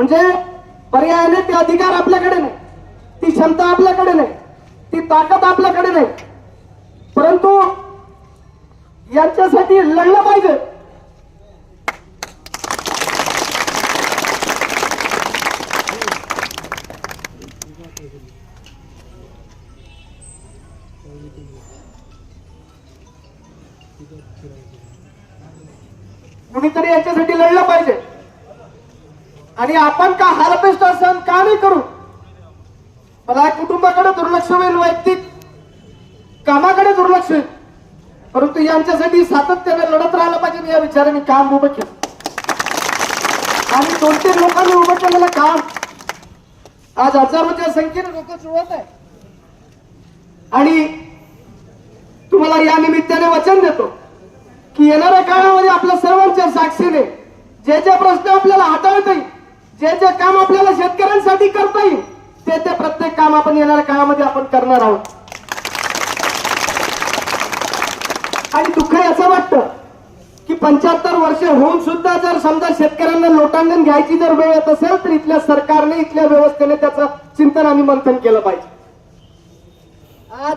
म्हणजे पर्यायाने ते अधिकार आपल्याकडे नाही. ती क्षमता आपल्याकडे नाही. ती ताकद आपल्याकडे नाही. परंतु यांच्यासाठी लढलं पाहिजे. कुणीतरी यांच्यासाठी लढलं पाहिजे. आणि आपण का हार्वेस्ट असं का नाही करू? मला कुटुंबाकडे दुर्लक्ष होईल वैयक्तिक कामाकडे दुर्लक्ष होईल. परंतु यांच्यासाठी सातत्याने लढत राहिलं पाहिजे या विचाराने काम उभं केलं. आणि दोन तीन लोकांनी उभं केलेलं काम आज हजारोच्या संख्येने लोक जुळत आहे आणि तुम्हाला या निमित्ताने वचन देतो की येणाऱ्या काळामध्ये आपल्या सर्वांच्या साक्षीने जे जे प्रश्न आपल्याला जे जे काम आपल्याला शेतकऱ्यांसाठी करता येईल ते ते प्रत्येक काम आपण येणाऱ्या काळामध्ये आपण करणार आहोत. आणि दुःख असं वाटतं की पंच्याहत्तर वर्ष होऊन सुद्धा जर समजा शेतकऱ्यांना लोटांगण घ्यायची जर वेळ येत असेल तर इथल्या सरकारने इथल्या व्यवस्थेने त्याचं चिंतन आणि मंथन केलं पाहिजे. आज